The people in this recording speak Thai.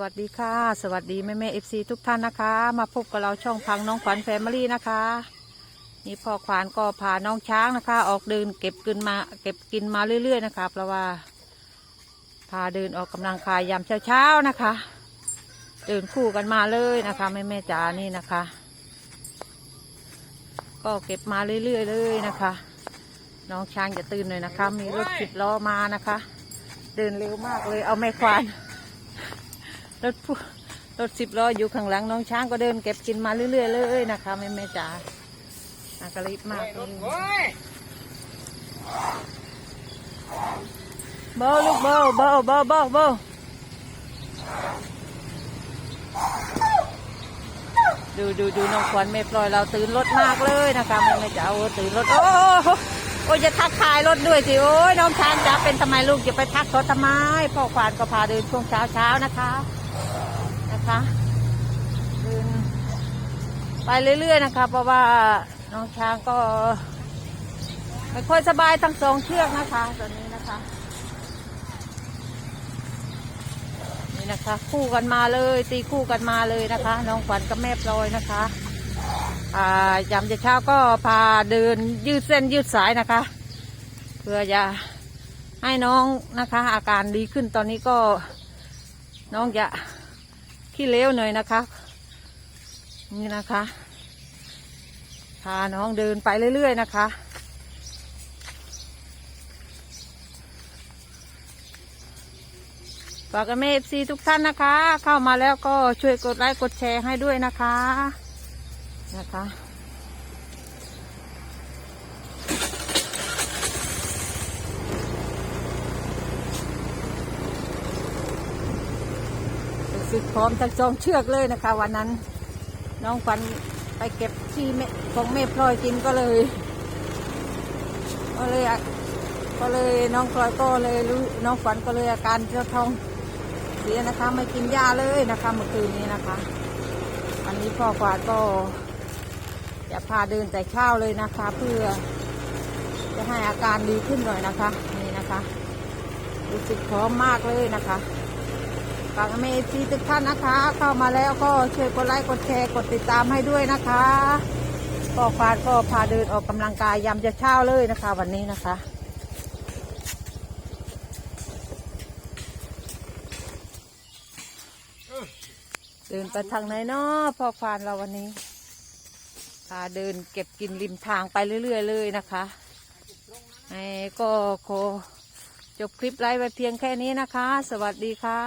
วัสดีค่ะ สวัสดีแม่แม่เอฟซีทุกท่านนะคะ มาพบกับเราช่องพังน้องขวัญแฟมิลี่นะคะนี่พ่อขวานก็พาน้องช้างนะคะ ออกเดินเก็บกินมาเก็บกินมาเรื่อย ๆ นะคะเพราะว่า พาเดินออกกำลังกายยามเช้าๆนะคะ เดินคู่กันมาเลยนะคะแม่แม่จ๋านี่นะคะ ก็เก็บมาเรื่อยๆเลยนะคะ น้องช้างจะตื่นหน่อยนะคะ มีรถสิบล้อมานะคะ เดินเร็วมากเลยเอาแม่ควาน รถพ่วงรถสิบล้ออยู่ข้างหลังน้องช้างก็เดินเก็บกินมาเรื่อยๆเลยนะคะแม่แม่จ๋าอากรีบมากเลยเบาลูกเบาเบาเบาเบาเบาดูดูดูน้องขวัญไม่ปล่อยเราตื่นรถมากเลยนะคะแม่แม่จ๋าโอ้ตื่นรถโอ้โหโอ้ยจะทักทายรถด้วยสิโอ้ยน้องช้างจ๋าเป็นทำไมลูกจะไปทักเขาทำไมพ่อขวานก็พาเดินช่วงเช้าเช้าๆนะคะ นะคะเดินไปเรื่อยๆนะคะ เพราะว่าน้องช้างก็ไม่ค่อยสบายทั้งสองเชือกนะคะตอนนี้นะคะ นี่นะคะ คู่กันมาเลย ตีคู่กันมาเลยนะคะ น้องขวัญกับแม่พลอยนะคะอ่ายามเช้าก็พาเดินยืดเส้นยืดสายนะคะ เพื่อจะให้น้องนะคะ อาการดีขึ้นตอนนี้ก็ น้องจะขี้เลี้ยวหน่อยนะคะนี่นะคะพาน้องเดินไปเรื่อย ๆ นะคะ ฝากกับแม่เอฟซีทุกท่านนะคะ เข้ามาแล้วก็ช่วยกดไลค์กดแชร์ให้ด้วยนะคะนะคะ สึกพร้อมทั้งสองเชือกเลยนะคะ วันนั้น น้องขวัญไปเก็บที่แม่ของแม่พลอยกินก็เลย ก็เลยก็เลยน้องพลอยก็เลยรู้น้องขวัญก็เลยอาการเจ้าท้องเสียนะคะ ไม่กินยาเลยนะคะเมื่อคืนนี้นะคะวันนี้พ่อขวาก็จะพาเดินแต่เช้าเลยนะคะ เพื่อจะให้อาการดีขึ้นหน่อยนะคะ นี่นะคะรู้สึกพร้อมมากเลยนะคะ ฝากเมซีทุกท่านนะคะ เข้ามาแล้วก็ช่วยกดไลค์กดแชร์กดติดตามให้ด้วยนะคะก็ฟาดก็พาเดินออกกำลังกายยามจะเช้าเลยนะคะ วันนี้นะคะเดินไปทางไหนเนาะพ่อควานเราวันนี้พาเดินเก็บกินริมทางไปเรื่อย ๆ เลยนะคะไอ้ก็ขอจบคลิปไลฟ์ไปเพียงแค่นี้นะคะ สวัสดีค่ะ